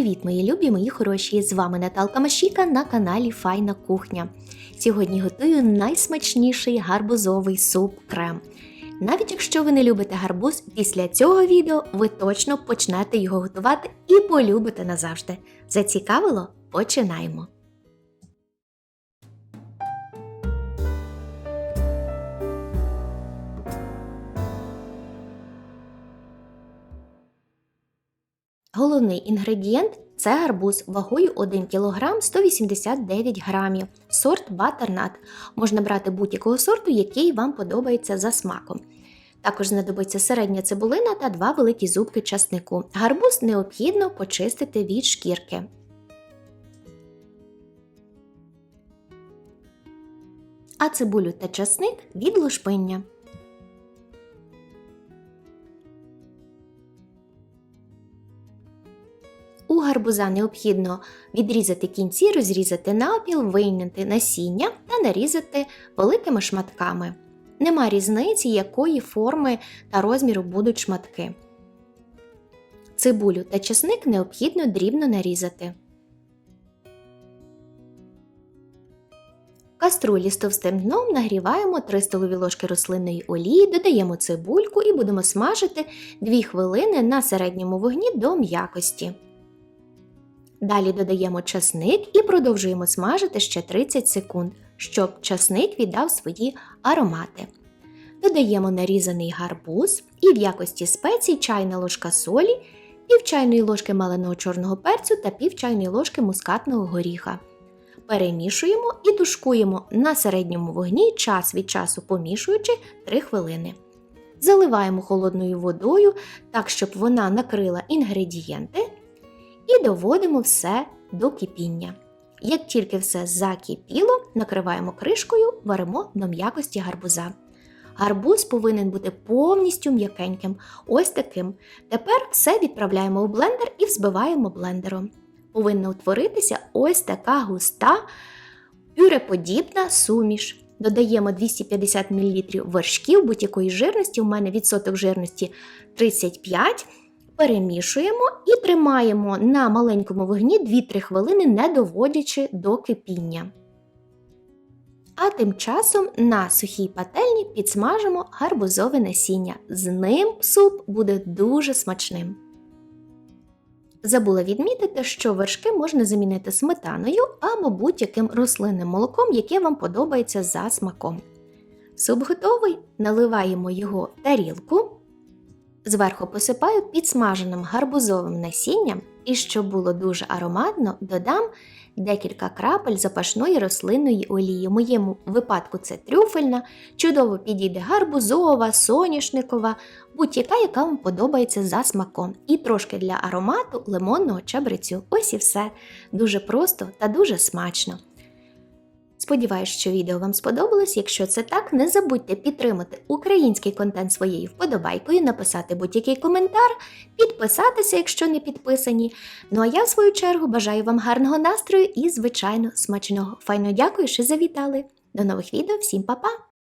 Привіт, мої любі, мої хороші! З вами Наталка Машіка на каналі Файна Кухня. Сьогодні готую найсмачніший гарбузовий суп крем. Навіть якщо ви не любите гарбуз, після цього відео ви точно почнете його готувати і полюбите назавжди. Зацікавило? Починаємо! Головний інгредієнт це гарбуз вагою 1 кг 189 грамів, сорт батернат. Можна брати будь-якого сорту, який вам подобається за смаком. Також знадобиться середня цибулина та два великі зубки часнику. Гарбуз необхідно почистити від шкірки. А цибулю та часник від лушпиння. Гарбуза необхідно відрізати кінці, розрізати напіл, вийняти насіння та нарізати великими шматками. Нема різниці, якої форми та розміру будуть шматки. Цибулю та чесник необхідно дрібно нарізати. В каструлі з товстим дном нагріваємо 3 столові ложки рослинної олії, додаємо цибульку і будемо смажити 2 хвилини на середньому вогні до м'якості. Далі додаємо часник і продовжуємо смажити ще 30 секунд, щоб часник віддав свої аромати. Додаємо нарізаний гарбуз і в якості спецій чайна ложка солі, пів чайної ложки маленого чорного перцю та пів чайної ложки мускатного горіха. Перемішуємо і тушкуємо на середньому вогні час від часу помішуючи 3 хвилини. Заливаємо холодною водою так, щоб вона накрила інгредієнти і доводимо все до кипіння. Як тільки все закипіло, накриваємо кришкою, варимо до м'якості гарбуза. Гарбуз повинен бути повністю м'якеньким, ось таким. Тепер все відправляємо у блендер і взбиваємо блендером. Повинна утворитися ось така густа пюреподібна суміш. Додаємо 250 мл вершків будь-якої жирності, у мене відсоток жирності 35 Перемішуємо і тримаємо на маленькому вогні 2-3 хвилини, не доводячи до кипіння. А тим часом на сухій пательні підсмажимо гарбузове насіння. З ним суп буде дуже смачним. Забула відмітити, що вершки можна замінити сметаною або будь-яким рослинним молоком, яке вам подобається за смаком. Суп готовий, наливаємо його в тарілку. Зверху посипаю підсмаженим гарбузовим насінням і, щоб було дуже ароматно, додам декілька крапель запашної рослинної олії. У моєму випадку це трюфельна, чудово підійде гарбузова, соняшникова, будь-яка, яка вам подобається за смаком. І трошки для аромату лимонного чабрецю. Ось і все. Дуже просто та дуже смачно. Сподіваюсь, що відео вам сподобалось. Якщо це так, не забудьте підтримати український контент своєю вподобайкою, написати будь-який коментар, підписатися, якщо не підписані. Ну а я, в свою чергу, бажаю вам гарного настрою і, звичайно, смачного. Файно дякую, що завітали. До нових відео, всім па-па!